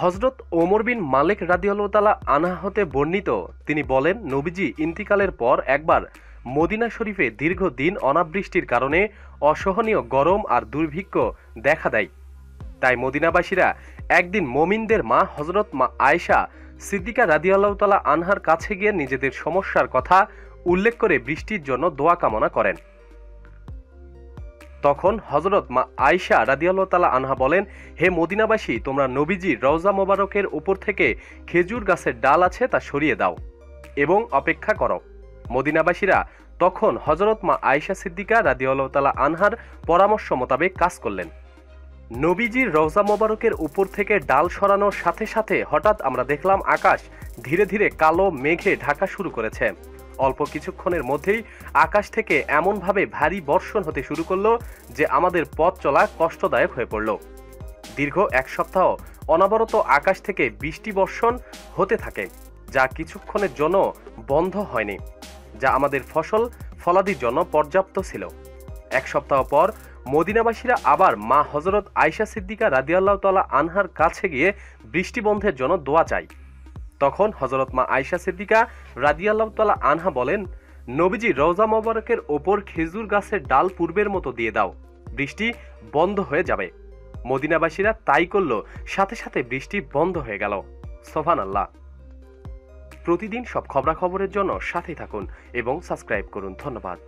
হজরত ওমর বিন মালিক রাদিয়াল্লাহতালা আনহা হতে বর্ণিত, তিনি বলেন, নবীজি ইন্তিকালের পর একবার মদিনা শরীফে দীর্ঘদিন অনাবৃষ্টির কারণে অসহনীয় গরম আর দুর্ভিক্ষ দেখা দেয়। তাই মদিনাবাসীরা একদিন মমিনদের মা হজরত মা আয়েশা সিদ্দিকা রাদিয়াল্লাহতালা আনহার কাছে গিয়ে নিজেদের সমস্যার কথা উল্লেখ করে বৃষ্টির জন্য দোয়া কামনা করেন। তখন হজরত মা আয়শা রাদিয়াল্লাহ তালা আনহা বলেন, হে মদিনাবাসী, তোমরা নবীজির রওজা মোবারকের উপর থেকে খেজুর গাছের ডাল আছে তা সরিয়ে দাও এবং অপেক্ষা করো। মদিনাবাসীরা তখন হজরত মা আয়শা সিদ্দিকা রাদিয়াল্লাহ তালা আনহার পরামর্শ মোতাবেক কাজ করলেন। নবীজির রওজা মোবারকের উপর থেকে ডাল সরানোর সাথে সাথে হঠাৎ আমরা দেখলাম আকাশ ধীরে ধীরে কালো মেঘে ঢাকা শুরু করেছে। অল্প কিছুক্ষণের মধ্যেই আকাশ থেকে এমনভাবে ভারী বর্ষণ হতে শুরু করল যে আমাদের পথ চলা কষ্টদায়ক হয়ে পড়ল। দীর্ঘ এক সপ্তাহ অনবরত আকাশ থেকে বৃষ্টি বর্ষণ হতে থাকে, যা কিছুক্ষণের জন্য বন্ধ হয়নি, যা আমাদের ফসল ফলাদির জন্য পর্যাপ্ত ছিল। এক সপ্তাহ পর মদিনাবাসীরা আবার মা হজরত আয়সা সিদ্দিকা রাদিয়াল্লাহ তালা আনহার কাছে গিয়ে বৃষ্টি বন্ধের জন্য দোয়া চাই তখন হজরত মা আয়সা সিদ্দিকা রাদিয়াল্লাহ তালা আনহা বলেন, নবীজি রওজা মোবারকের ওপর খেজুর গাছের ডাল পূর্বের মতো দিয়ে দাও, বৃষ্টি বন্ধ হয়ে যাবে। মদিনাবাসীরা তাই করল, সাথে সাথে বৃষ্টি বন্ধ হয়ে গেল। সোফান আল্লাহ প্রতিদিন সব খবরাখবরের জন্য সাথে থাকুন এবং সাবস্ক্রাইব করুন। ধন্যবাদ।